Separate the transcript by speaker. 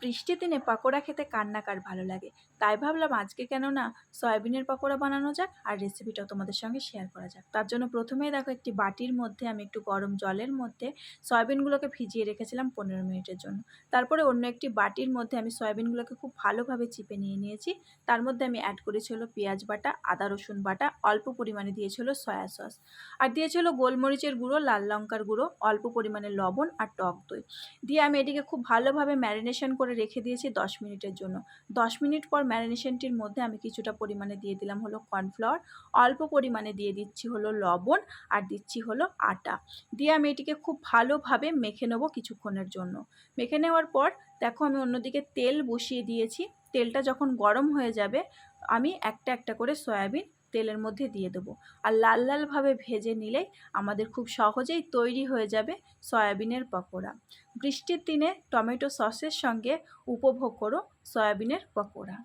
Speaker 1: বৃষ্টির দিনে পকোড়া খেতে কার না কার ভালো লাগে। তাই ভাবলাম আজকে কেন না সয়াবিনের পকোড়া বানানো যাক আর রেসিপিটাও তোমাদের সঙ্গে শেয়ার করা যাক। তার জন্য প্রথমেই দেখো একটি বাটির মধ্যে আমি একটু গরম জলের মধ্যে সয়াবিনগুলোকে ভিজিয়ে রেখেছিলাম পনেরো মিনিটের জন্য। তারপরে অন্য একটি বাটির মধ্যে আমি সয়াবিনগুলোকে খুব ভালোভাবে চিপে নিয়ে নিয়েছি। তার মধ্যে আমি অ্যাড করেছিল পেঁয়াজ বাটা, আদা রসুন বাটা, অল্প পরিমাণে দিয়েছিল সয়া সস আর দিয়েছিল গোলমরিচের গুঁড়ো, লাল লঙ্কার গুঁড়ো, অল্প পরিমাণে লবণ আর টক দই। দিয়ে আমি এটিকে খুব ভালোভাবে ম্যারিনেশন করে রেখে দিয়েছি দশ মিনিটের জন্য। দশ মিনিট পর ম্যারিনেশনটির মধ্যে আমি কিছুটা পরিমাণে দিয়ে দিলাম হলো কর্নফ্লাওয়ার, অল্প পরিমাণে দিয়ে দিচ্ছি হলো লবণ আর দিচ্ছি হলো আটা। দিয়ে আমি এটিকে খুব ভালোভাবে মেখে নেব কিছুক্ষণের জন্য। মেখে নেওয়ার পর দেখো আমি অন্যদিকে তেল বসিয়ে দিয়েছি। তেলটা যখন গরম হয়ে যাবে আমি একটা একটা করে সয়াবিন তেলের মধ্যে দিয়ে দেবো। আর লাল লালভাবে ভেজে নিলে আমাদের খুব সহজেই তৈরি হয়ে যাবে সয়াবিনের পকোড়া। বৃষ্টির দিনে টমেটো সসের সঙ্গে উপভোগ করো সয়াবিনের পকোড়া।